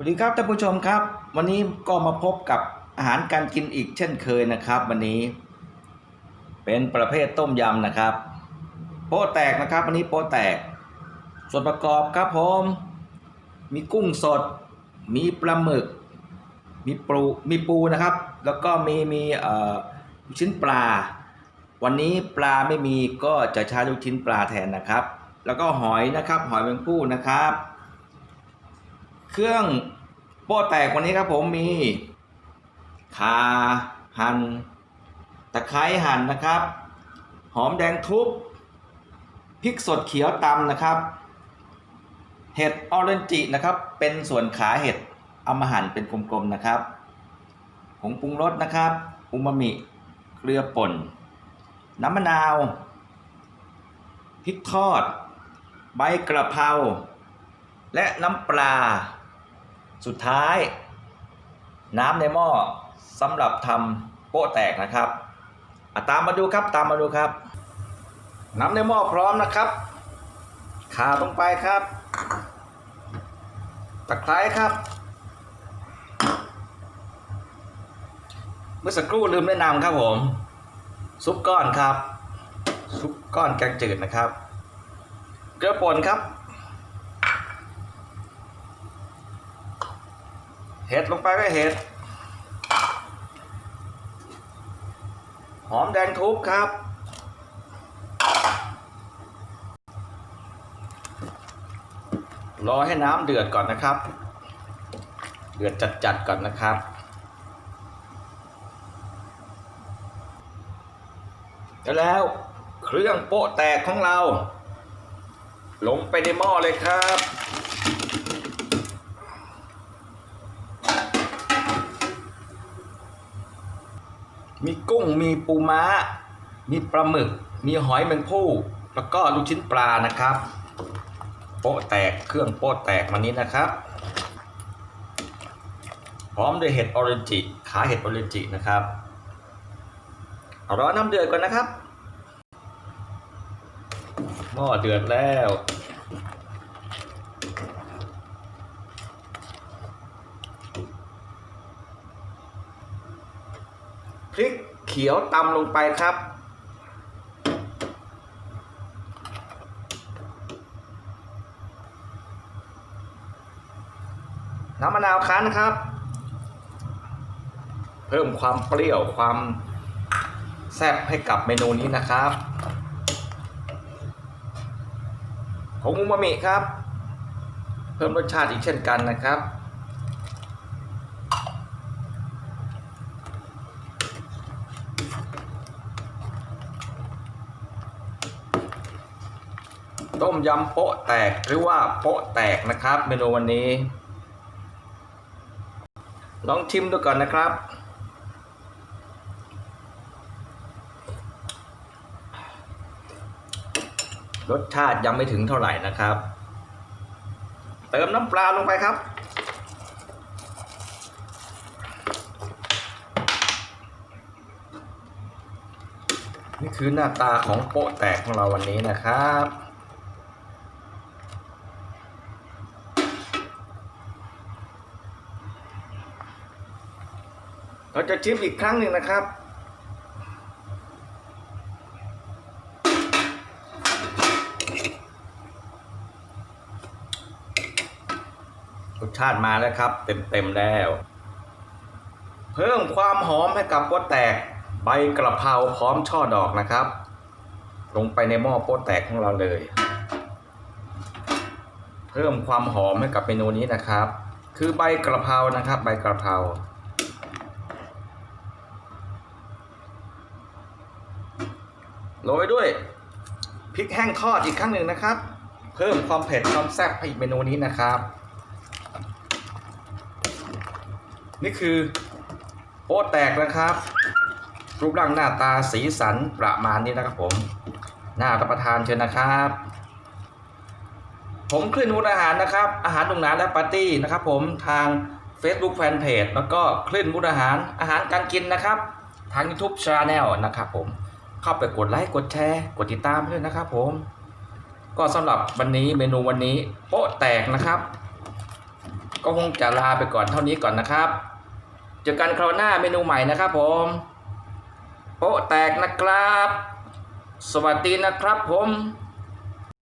สวัสดีครับท่านผู้ชมครับ วันนี้ก็มาพบกับอาหารการกินอีกเช่นเคยนะครับ วันนี้ เป็นประเภทต้มยำนะครับ โป๊ะแตกนะครับ วันนี้โป๊ะแตก ส่วนประกอบครับผมมีกุ้งสด มีปลาหมึก มีปูมีปูนะครับ แล้วก็มีมีเอ่อลูกชิ้นปลา วันนี้ปลาไม่มีก็จะใช้ลูกชิ้นปลาแทนนะครับ แล้วก็หอยนะครับ หอยแมงผู้นะครับ เครื่องโป้แตกวันนี้ครับผมมีขาหั่นตะไคร้หั่นนะครับ หอมแดงทุบพริกสดเขียวตำนะครับ เห็ดออเรนจินะครับ เป็นส่วนขาเห็ดเอามาหั่นเป็นกลมๆนะครับผงปรุงรสนะครับอูมามิเกลือป่น น้ำมะนาวพริกทอด ใบกระเพราและน้ำปลา สุดท้าย น้ำในหม้อสำหรับทำโป๊ะแตกนะครับตามมาดูครับตามมาดูครับ น้ำในหม้อพร้อมนะครับขาลงไปครับตะไคร้ครับ เมื่อสักครู่ลืมแนะนำครับผม ซุปก้อนครับ ซุปก้อนแกงจืดนะครับ เกลือป่นครับ เห็ดลงไปก็เห็ด หอมแดงทุบครับ รอให้น้ำเดือดก่อนนะครับ เดือดจัดๆก่อนนะครับแล้วเครื่องโป๊ะแตกของเรา ลงไปในหม้อเลยครับ มีกุ้งมีปูม้า มีปลาหมึก มีหอยแมงผู้แล้วก็ลูกชิ้นปลานะครับ โป๊ะแตกเครื่องโป๊ะแตกมานี้นะครับ พร้อมด้วยเห็ดออเรนจิขาเห็ดออเรนจินะครับร้อนน้ำเดือดก่อนนะครับหม้อเดือดแล้ว พริก เขียวตำลงไปครับ น้ำมะนาวคั้นครับ เพิ่มความเปรี้ยวความแซ่บให้กับเมนูนี้นะครับผงอูมามิครับ เพิ่มรสชาติอีกเช่นกันนะครับ ต้มยำโป๊ะแตกหรือว่าโป๊ะแตกนะครับ เมนูวันนี้ ลองชิมดูก่อนนะครับ รสชาติยังไม่ถึงเท่าไหร่นะครับ เติมน้ำปลาลงไปครับนี่คือหน้าตาของโปะแตกของเราวันนี้นะครับ เราจะชิมอีกครั้งหนึ่งนะครับ รสชาติมาแล้วครับ เต็มๆแล้ว เพิ่มความหอมให้กับโป๊ะแตก ใบกระเพราพร้อมช่อดอกนะครับ ลงไปในหม้อโป๊ะแตกของเราเลยเพิ่มความหอมให้กับเมนูนี้นะครับ คือใบกระเพรานะครับ ใบกระเพรา โรยด้วยพริกแห้งทอดอีกครั้งหนึ่งนะครับ เพิ่มความเผ็ดความแซ่บให้อีกเมนูนี้นะครับนี่คือโป๊ะแตกนะครับ รูปร่างหน้าตาสีสันประมาณนี้นะครับผมน่ารับประทานเชิญนะครับ ผมคลื่นวุฒิอาหารนะครับ อาหารตรงนั้นและปาร์ตี้นะครับ ผมทาง Facebook Fanpage แล้วก็คลื่นวุฒิอาหารอาหารการกินนะครับ ทาง YouTube Channel นะครับผม เข้าไปกดไลค์กดแชร์กดติดตามด้วยนะครับผม ก็สำหรับวันนี้เมนูวันนี้โป๊ะแตกนะครับ ก็คงจะลาไปก่อนเท่านี้ก่อนนะครับเจอกันคราวหน้าเมนูใหม่นะครับผมโป๊ะแตกนะครับ สวัสดีนะครับผม